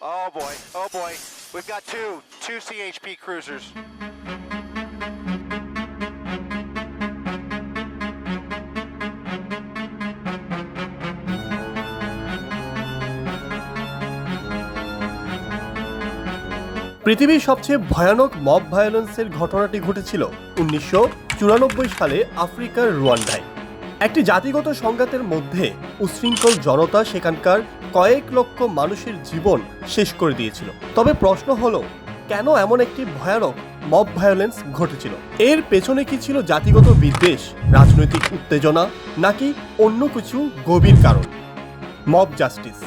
Oh boy, oh boy. We've got two, two CHP cruisers. পৃথিবীর সবচেয়ে ভয়ানক mob ভায়োলেন্সের ঘটনাটি ঘটেছিল উনিশশো চুরানব্বই সালে আফ্রিকার রুয়ান্ডায় একটি জাতিগত সংঘাতের মধ্যে উশৃঙ্খল জনতা সেখানকার কয়েক লক্ষ মানুষের জীবন শেষ করে দিয়েছিল। তবে প্রশ্ন হলো, কেন এমন একটি ভয়ানক মব ভায়োলেন্স ঘটেছিল? এর পেছনে কি ছিল জাতিগত বিদ্বেষ, রাজনৈতিক উত্তেজনা, নাকি অন্য কিছু গভীর কারণ? মব জাস্টিস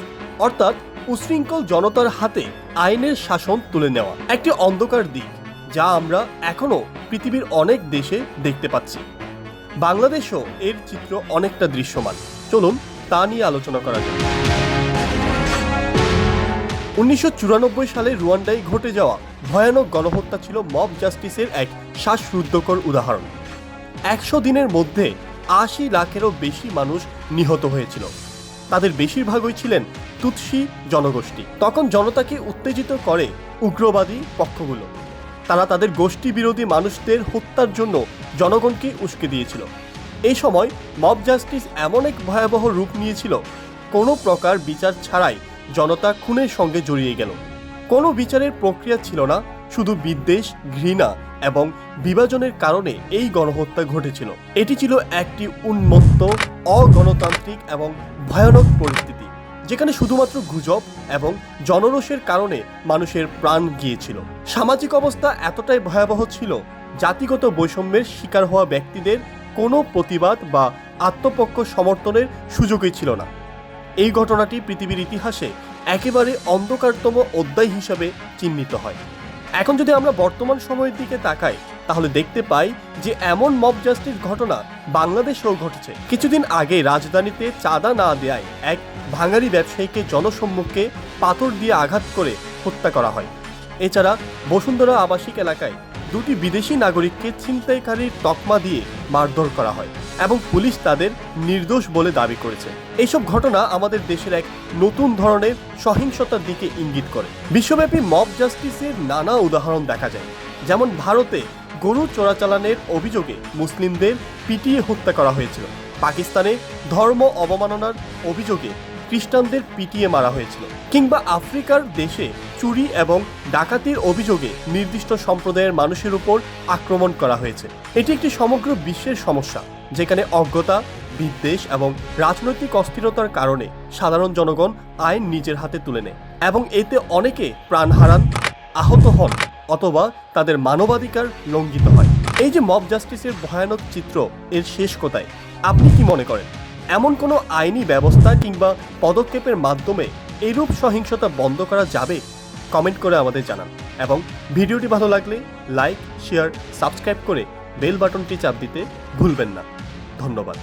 অর্থাৎ উশৃঙ্খল জনতার হাতে আইনের শাসন তুলে নেওয়া। একটি অন্ধকার দিক, যা আমরা এখনও পৃথিবীর অনেক দেশে দেখতে পাচ্ছি। বাংলাদেশও এর চিত্র অনেকটা দৃশ্যমান। চলুন তা নিয়ে আলোচনা করা যাক। উনিশশো চুরানব্বই সালে রুয়ান্ডায় ঘটে যাওয়া ভয়ানক গণহত্যা ছিল মব জাস্টিসের এক শ্বাসরুদ্ধকর উদাহরণ। একশো দিনের মধ্যে আশি লাখেরও বেশি মানুষ নিহত হয়েছিল। তাদের বেশিরভাগই ছিলেন তুৎসি জনগোষ্ঠী। তখন জনতাকে উত্তেজিত করে উগ্রবাদী পক্ষগুলো। তারা তাদের গোষ্ঠী বিরোধী মানুষদের হত্যার জন্য জনগণকে উস্কে দিয়েছিল। এই সময় মব জাস্টিস এমন এক ভয়াবহ রূপ নিয়েছিল, কোনো প্রকার বিচার ছাড়াই জনতা খুনের সঙ্গে জড়িয়ে গেল। কোনো বিচারের প্রক্রিয়া ছিল না, শুধু বিদ্বেষ, ঘৃণা এবং বিভাজনের কারণে এই গণহত্যা ঘটেছিল। এটি ছিল একটি উন্মত্ত, অগণতান্ত্রিক এবং ভয়ানক পরিস্থিতি। যেখানে শুধুমাত্র গুজব এবং জনরোষের কারণে মানুষের প্রাণ গিয়েছিল। সামাজিক অবস্থা এতটাই ভয়াবহ ছিল, জাতিগত বৈষম্যের শিকার হওয়া ব্যক্তিদের কোনো প্রতিবাদ বা আত্মপক্ষ সমর্থনের সুযোগই ছিল না। এই ঘটনাটি পৃথিবীর ইতিহাসে একেবারে অন্ধকারতম অধ্যায় হিসাবে চিহ্নিত হয়। এখন যদি আমরা বর্তমান সময়ের দিকে তাকাই তাহলে দেখতে পাই যে এমন মব জাস্টিস ঘটনা বাংলাদেশেও ঘটেছে। কিছুদিন আগে রাজধানীতে চাঁদা না দেয় এক ভাঙারি ব্যবসায়ীকে জনসম্মুখে পাথর দিয়ে আঘাত করে হত্যা করা হয়। এছাড়া বসুন্ধরা আবাসিক এলাকায় দুটি বিদেশি নাগরিককে ছিনতাইকারীর তকমা দিয়ে মারধর করা হয় এবং পুলিশ তাদের নির্দোষ বলে দাবি করেছে। এইসব ঘটনা আমাদের দেশের এক নতুন ধরনের সহিংসতার দিকে ইঙ্গিত করে। বিশ্বব্যাপী মব জাস্টিসের নানা উদাহরণ দেখা যায়। যেমন ভারতে গরু চোরাচালানের অভিযোগে মুসলিমদের পিটিয়ে হত্যা করা হয়েছিল। পাকিস্তানে ধর্ম অবমাননার অভিযোগে খ্রিস্টানদের পিটিয়ে মারা হয়েছিল কিংবা আফ্রিকার দেশে চুরি এবং ডাকাতির অভিযোগে নির্দিষ্ট সম্প্রদায়ের মানুষের উপর আক্রমণ করা হয়েছে। এটি একটি সমগ্র বিশ্বের সমস্যা, যেখানে অজ্ঞতা, বিদ্বেষ এবং রাজনৈতিক অস্থিরতার কারণে সাধারণ জনগণ আইন নিজের হাতে তুলে নেয় এবং এতে অনেকে প্রাণ হারান, আহত হন। অথবা তাদের মানবাধিকার লঙ্ঘিত হয়। এই যে মব জাস্টিসের ভয়ানক চিত্র, এর শেষ কোথায়? আপনি কি মনে করেন? এমন কোনো আইনি ব্যবস্থা কিংবা পদক্ষেপের মাধ্যমে এরূপ সহিংসতা বন্ধ করা যাবে? কমেন্ট করে আমাদের জানান এবং ভিডিওটি ভালো লাগলে লাইক, শেয়ার, সাবস্ক্রাইব করে বেল বাটনটি চাপ দিতে ভুলবেন না। ধন্যবাদ।